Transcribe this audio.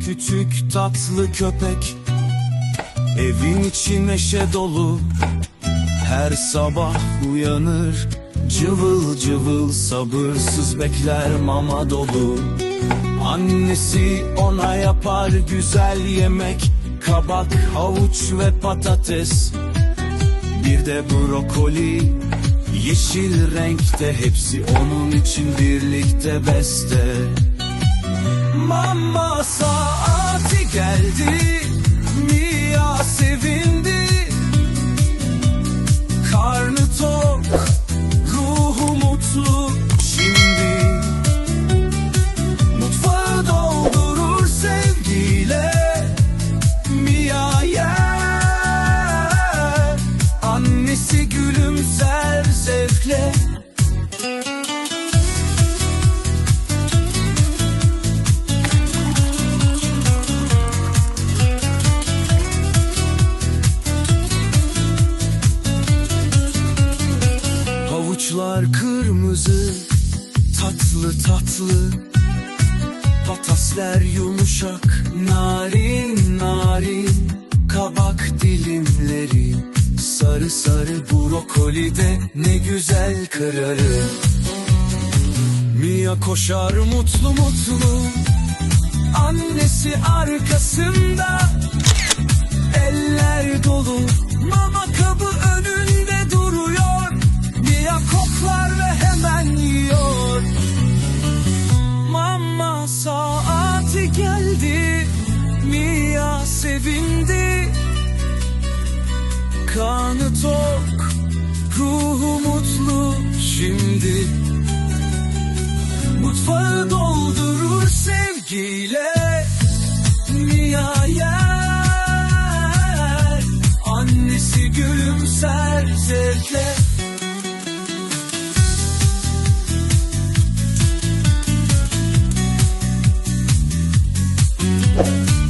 Küçük tatlı köpek. Evin içi neşe dolu. Her sabah uyanır Cıvıl cıvıl sabırsız bekler mama dolu. Annesi ona yapar güzel yemek Kabak, havuç ve patates. Bir de brokoli Yeşil renkte hepsi onun için birlikte beste Mama saati Havuçlar kırmızı Tatlı tatlı. Patasler yumuşak Narin narin. Kabak dilimleri Sarı sarı brokoli de Ne güzel kırarım Mia koşar mutlu mutlu Annesi arkasında. Eller dolu koklar ve hemen yiyor. Mama saati geldi Mia sevindi. Kanı tok Ruhu mutlu şimdi. Mutfağı doldurur sevgiyle. Mia yer Annesi gülümser zevkle Bye.